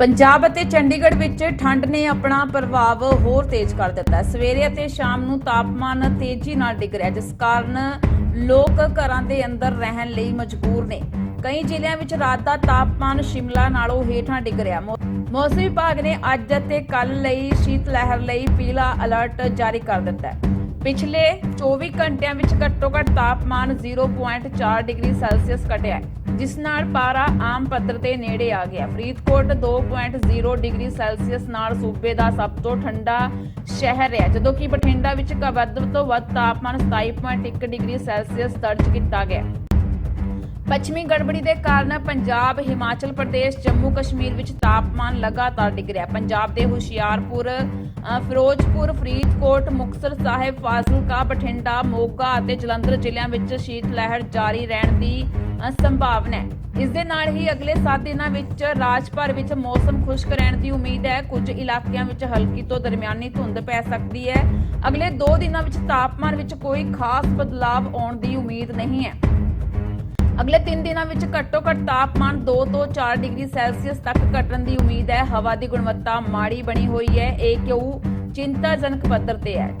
ਪੰਜਾਬ ਅਤੇ ਚੰਡੀਗੜ੍ਹ ਵਿੱਚ ਠੰਡ ਨੇ ਆਪਣਾ ਪ੍ਰਭਾਵ ਹੋਰ ਤੇਜ਼ ਕਰ ਦਿੱਤਾ ਸਵੇਰੇ ਅਤੇ ਸ਼ਾਮ ਨੂੰ ਤਾਪਮਾਨ ਤੇਜ਼ੀ ਨਾਲ ਡਿੱਗ ਰਿਹਾ ਜਿਸ ਕਾਰਨ ਲੋਕ ਘਰਾਂ ਦੇ ਅੰਦਰ ਰਹਿਣ ਲਈ ਮਜਬੂਰ ਨੇ। ਕਈ ਜ਼ਿਲ੍ਹਿਆਂ ਵਿੱਚ ਰਾਤ ਦਾ ਤਾਪਮਾਨ ਸ਼ਿਮਲਾ ਨਾਲੋਂ ਹੇਠਾਂ ਡਿੱਗ ਰਿਹਾ ਮੌਸਮ ਵਿਭਾਗ ਨੇ ਅੱਜ ਅਤੇ ਕੱਲ ਲਈ ਸ਼ੀਤ ਲਹਿਰ ਲਈ ਪੀਲਾ ਅਲਰਟ ਜਾਰੀ ਕਰ ਦਿੱਤਾ ਹੈ। ਪਿਛਲੇ 24 ਘੰਟਿਆਂ ਵਿੱਚ ਘੱਟੋ-ਘੱਟ ਤਾਪਮਾਨ 0.4 ਡਿਗਰੀ ਸੈਲਸੀਅਸ ਘਟਿਆ ਜਿਸ ਨਾਲ ਪਾਰਾ ਆਮ ਪੱਧਰ ਦੇ ਨੇੜੇ ਆ ਗਿਆ ਫਰੀਦਕੋਟ 2.0 ਡਿਗਰੀ ਸੈਲਸੀਅਸ ਨਾਲ ਸੂਬੇ ਦਾ ਸਭ ਤੋਂ ਠੰਡਾ ਸ਼ਹਿਰ ਹੈ, ਜਦੋਂ ਕਿ ਬਠਿੰਡਾ ਵਿੱਚ ਵੱਧ ਤੋਂ ਵੱਧ ਤਾਪਮਾਨ 27.1 ਡਿਗਰੀ ਸੈਲਸੀਅਸ ਦਰਜ ਕੀਤਾ ਗਿਆ ਪੱਛਮੀ ਗੜਬੜੀ ਦੇ ਕਾਰਨ ਪੰਜਾਬ, ਹਿਮਾਚਲ ਪ੍ਰਦੇਸ਼ ਜੰਮੂ ਕਸ਼ਮੀਰ ਵਿੱਚ ਤਾਪਮਾਨ ਲਗਾਤਾਰ ਡਿੱਗ ਰਿਹਾ ਪੰਜਾਬ ਦੇ ਹੁਸ਼ਿਆਰਪੁਰ ਫਿਰੋਜ਼ਪੁਰ, ਫਰੀਦਕੋਟ, ਮੁਕਤਸਰ ਸਾਹਿਬ, ਫਾਜ਼ਿਲਕਾ, ਬਠਿੰਡਾ, ਮੋਗਾ ਅਤੇ ਜਲੰਧਰ ਜ਼ਿਲ੍ਹਿਆਂ ਵਿੱਚ ਸ਼ੀਤ ਲਹਿਰ ਜਾਰੀ ਰਹਿਣ ਦੀ ਸੰਭਾਵਨਾ ਹੈ। ਇਸ ਦੇ ਨਾਲ ਹੀ ਅਗਲੇ 7 ਦਿਨਾਂ ਵਿੱਚ ਰਾਜ ਭਰ ਵਿੱਚ ਮੌਸਮ ਖੁਸ਼ਕ ਰਹਿਣ ਦੀ ਉਮੀਦ ਹੈ। ਕੁਝ ਇਲਾਕਿਆਂ ਵਿੱਚ ਹਲਕੀ ਤੋਂ ਦਰਮਿਆਨੀ ਧੁੰਦ ਪੈ ਸਕਦੀ ਹੈ। ਅਗਲੇ 2 ਦਿਨਾਂ ਵਿੱਚ ਤਾਪਮਾਨ ਵਿੱਚ ਕੋਈ ਖਾਸ ਬਦਲਾਵ ਆਉਣ ਦੀ ਉਮੀਦ ਨਹੀਂ ਹੈ। ਅਗਲੇ 3 ਦਿਨਾਂ ਵਿੱਚ ਘੱਟੋ-ਘੱਟ ਤਾਪਮਾਨ 2 ਤੋਂ 4 ਡਿਗਰੀ ਸੈਲਸੀਅਸ ਤੱਕ ਘਟਣ ਦੀ ਉਮੀਦ ਹੈ। ਹਵਾ ਦੀ ਗੁਣਵੱਤਾ ਮਾੜੀ ਬਣੀ ਹੋਈ ਹੈ। ਇਹ ਕਿਉਂ? ਚਿੰਤਾਜਨਕ ਪੱਧਰ ਤੇ ਹੈ।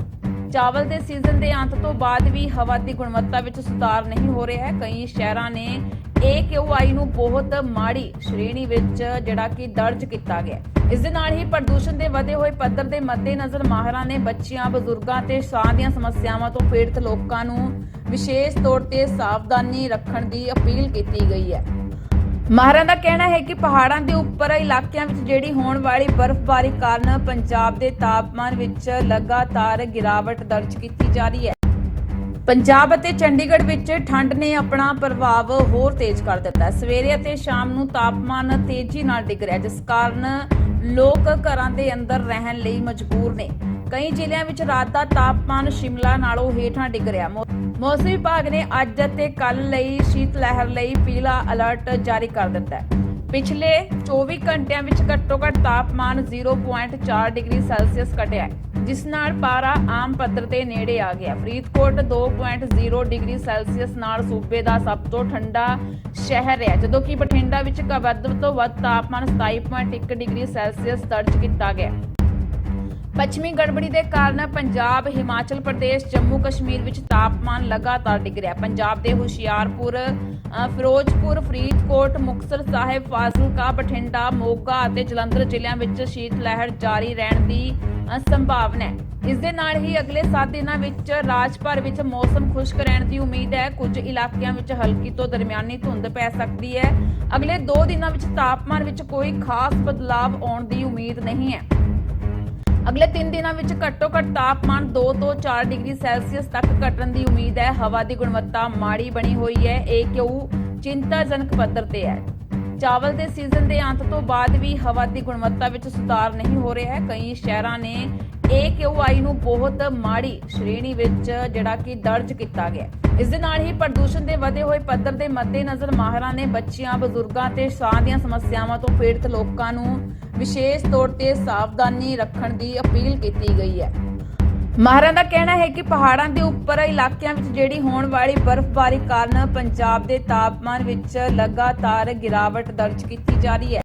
ਚਾਵਲ ਦੇ ਸੀਜ਼ਨ ਦੇ ਅੰਤ ਤੋਂ ਬਾਅਦ ਵੀ ਹਵਾ ਦੀ ਗੁਣਵੱਤਾ ਵਿੱਚ ਸੁਧਾਰ ਨਹੀਂ ਹੋ ਰਿਹਾ ਹੈ। ਕਈ ਸ਼ਹਿਰਾਂ ਨੇ AQI ਨੂੰ ਬਹੁਤ ਮਾੜੀ ਸ਼੍ਰੇਣੀ ਵਿੱਚ ਜਿਹੜਾ ਕਿ ਦਰਜ ਕੀਤਾ ਗਿਆ ਹੈ। ਇਸ ਦੇ ਨਾਲ ਹੀ ਪ੍ਰਦੂਸ਼ਣ ਦੇ ਵਧੇ ਹੋਏ ਪੱਧਰ ਦੇ ਮੱਦੇਨਜ਼ਰ ਮਾਹਰਾਂ ਨੇ ਬੱਚਿਆਂ, ਬਜ਼ੁਰਗਾਂ ਤੇ ਸਾਹ ਦੀਆਂ ਸਮੱਸਿਆਵਾਂ ਤੋਂ ਪੀੜਤ ਲੋਕਾਂ ਨੂੰ ਵਿਸ਼ੇਸ਼ ਤੌਰ ਤੇ ਸਾਵਧਾਨੀ ਰੱਖਣ ਦੀ ਅਪੀਲ ਕੀਤੀ ਗਈ ਹੈ। ਮਾਹਰਾਂ ਦਾ ਕਹਿਣਾ ਹੈ ਕਿ ਪਹਾੜਾਂ ਦੇ ਉੱਪਰ ਇਲਾਕਿਆਂ ਵਿੱਚ ਜਿਹੜੀ ਹੋਣ ਵਾਲੀ ਬਰਫ਼ਬਾਰੀ ਕਾਰਨ ਪੰਜਾਬ ਦੇ ਤਾਪਮਾਨ ਵਿੱਚ ਲਗਾਤਾਰ ਗਿਰਾਵਟ ਦਰਜ ਕੀਤੀ ਜਾ ਰਹੀ ਹੈ। ਪੰਜਾਬ ਅਤੇ ਚੰਡੀਗੜ੍ਹ ਵਿੱਚ ਠੰਡ ਨੇ ਆਪਣਾ ਪ੍ਰਭਾਵ ਹੋਰ ਤੇਜ਼ ਕਰ ਦਿੱਤਾ ਸਵੇਰੇ ਅਤੇ ਸ਼ਾਮ ਨੂੰ ਤਾਪਮਾਨ ਤੇਜ਼ੀ ਨਾਲ ਡਿੱਗ ਰਿਹਾ ਜਿਸ ਕਾਰਨ ਲੋਕ ਘਰਾਂ ਦੇ ਅੰਦਰ ਰਹਿਣ ਲਈ ਮਜਬੂਰ ਨੇ। ਕਈ ਜ਼ਿਲ੍ਹਿਆਂ ਵਿੱਚ ਰਾਤ ਦਾ ਤਾਪਮਾਨ ਸ਼ਿਮਲਾ ਨਾਲੋਂ ਹੇਠਾਂ ਡਿੱਗ ਰਿਹਾ। ਮੌਸਮ ਵਿਭਾਗ ਨੇ ਅੱਜ ਅਤੇ ਕੱਲ ਲਈ ਸ਼ੀਤ ਲਹਿਰ ਲਈ ਪੀਲਾ ਅਲਰਟ ਜਾਰੀ ਕਰ ਦਿੱਤਾ ਹੈ। ਪਿਛਲੇ 24 ਘੰਟਿਆਂ ਵਿੱਚ ਘੱਟੋ-ਘੱਟ ਤਾਪਮਾਨ 0.4 ਡਿਗਰੀ ਸੈਲਸੀਅਸ ਘਟਿਆ ਹੈ, ਜਿਸ ਨਾਲ ਪਾਰਾ ਆਮ ਪੱਧਰ ਦੇ ਨੇੜੇ ਆ ਗਿਆ। ਫਰੀਦਕੋਟ 2.0 ਡਿਗਰੀ ਸੈਲਸੀਅਸ ਨਾਲ ਸੂਬੇ ਦਾ ਸਭ ਤੋਂ ਠੰਡਾ ਸ਼ਹਿਰ ਹੈ ਜਦੋਂ ਕਿ ਬਠਿੰਡਾ ਵਿੱਚ ਵੱਧ ਤੋਂ ਵੱਧ ਤਾਪਮਾਨ 27.1 ਡਿਗਰੀ ਸੈਲਸੀਅਸ ਦਰਜ ਕੀਤਾ ਗਿਆ। ਪੱਛਮੀ ਗੜਬੜੀ ਦੇ ਕਾਰਨ ਪੰਜਾਬ, ਹਿਮਾਚਲ ਪ੍ਰਦੇਸ਼, ਜੰਮੂ ਕਸ਼ਮੀਰ ਵਿੱਚ ਤਾਪਮਾਨ ਲਗਾਤਾਰ ਡਿੱਗ ਰਿਹਾ ਪੰਜਾਬ ਦੇ ਹੁਸ਼ਿਆਰਪੁਰ ਫਿਰੋਜ਼ਪੁਰ, ਫਰੀਦਕੋਟ, ਮੁਕਤਸਰ ਸਾਹਿਬ, ਫਾਜ਼ਿਲਕਾ, ਬਠਿੰਡਾ, ਮੋਗਾ ਅਤੇ ਜਲੰਧਰ ਜ਼ਿਲ੍ਹਿਆਂ ਵਿੱਚ ਸ਼ੀਤ ਲਹਿਰ ਜਾਰੀ ਰਹਿਣ ਦੀ ਸੰਭਾਵਨਾ ਹੈ। ਇਸ ਦੇ ਨਾਲ ਹੀ ਅਗਲੇ 7 ਦਿਨਾਂ ਵਿੱਚ ਰਾਜ ਭਰ ਵਿੱਚ ਮੌਸਮ ਖੁਸ਼ਕ ਰਹਿਣ ਦੀ ਉਮੀਦ ਹੈ। ਕੁਝ ਇਲਾਕਿਆਂ ਵਿੱਚ ਹਲਕੀ ਤੋਂ ਦਰਮਿਆਨੀ ਧੁੰਦ ਪੈ ਸਕਦੀ ਹੈ। ਅਗਲੇ 2 ਦਿਨਾਂ ਵਿੱਚ ਤਾਪਮਾਨ ਵਿੱਚ ਕੋਈ ਖਾਸ ਬਦਲਾਵ ਆਉਣ ਦੀ ਉਮੀਦ ਨਹੀਂ ਹੈ। ਅਗਲੇ 3 ਦਿਨਾਂ ਵਿੱਚ ਘੱਟੋ-ਘੱਟ ਤਾਪਮਾਨ 2 ਤੋਂ 4 ਡਿਗਰੀ ਸੈਲਸੀਅਸ ਤੱਕ ਘਟਣ ਦੀ ਉਮੀਦ ਹੈ। ਹਵਾ ਦੀ ਗੁਣਵੱਤਾ ਮਾੜੀ ਬਣੀ ਹੋਈ ਹੈ। ਇਹ ਕਿਉਂ? ਚਿੰਤਾਜਨਕ ਪੱਧਰ ਤੇ ਹੈ। ਚਾਵਲ ਦੇ ਸੀਜ਼ਨ ਦੇ ਅੰਤ ਤੋਂ ਬਾਅਦ ਵੀ ਹਵਾ ਦੀ ਗੁਣਵੱਤਾ ਵਿੱਚ ਸੁਧਾਰ ਨਹੀਂ ਹੋ ਰਿਹਾ ਹੈ ਕਈ ਸ਼ਹਿਰਾਂ ਨੇ AQI ਨੂੰ ਬਹੁਤ ਮਾੜੀ ਸ਼੍ਰੇਣੀ ਵਿੱਚ ਜਿਹੜਾ ਕਿ ਦਰਜ ਕੀਤਾ ਗਿਆ ਹੈ। ਇਸ ਦੇ ਨਾਲ ਹੀ ਪ੍ਰਦੂਸ਼ਣ ਦੇ ਵਧੇ ਹੋਏ ਪੱਧਰ ਦੇ ਮੱਦੇਨਜ਼ਰ ਮਾਹਰਾਂ ਨੇ ਬੱਚਿਆਂ, ਬਜ਼ੁਰਗਾਂ ਤੇ ਸਾਹ ਦੀਆਂ ਸਮੱਸਿਆਵਾਂ ਤੋਂ ਪੀੜਤ ਲੋਕਾਂ ਨੂੰ ਵਿਸ਼ੇਸ਼ ਤੌਰ ਤੇ ਸਾਵਧਾਨੀ ਰੱਖਣ ਦੀ ਅਪੀਲ ਕੀਤੀ ਗਈ ਹੈ ਮਾਹਰਾਂ ਦਾ ਕਹਿਣਾ ਹੈ ਕਿ ਪਹਾੜਾਂ ਦੇ ਉੱਪਰ ਇਲਾਕਿਆਂ ਵਿੱਚ ਜਿਹੜੀ ਹੋਣ ਵਾਲੀ ਬਰਫ਼ਬਾਰੀ ਕਾਰਨ ਪੰਜਾਬ ਦੇ ਤਾਪਮਾਨ ਵਿੱਚ ਲਗਾਤਾਰ ਗਿਰਾਵਟ ਦਰਜ ਕੀਤੀ ਜਾ ਰਹੀ ਹੈ।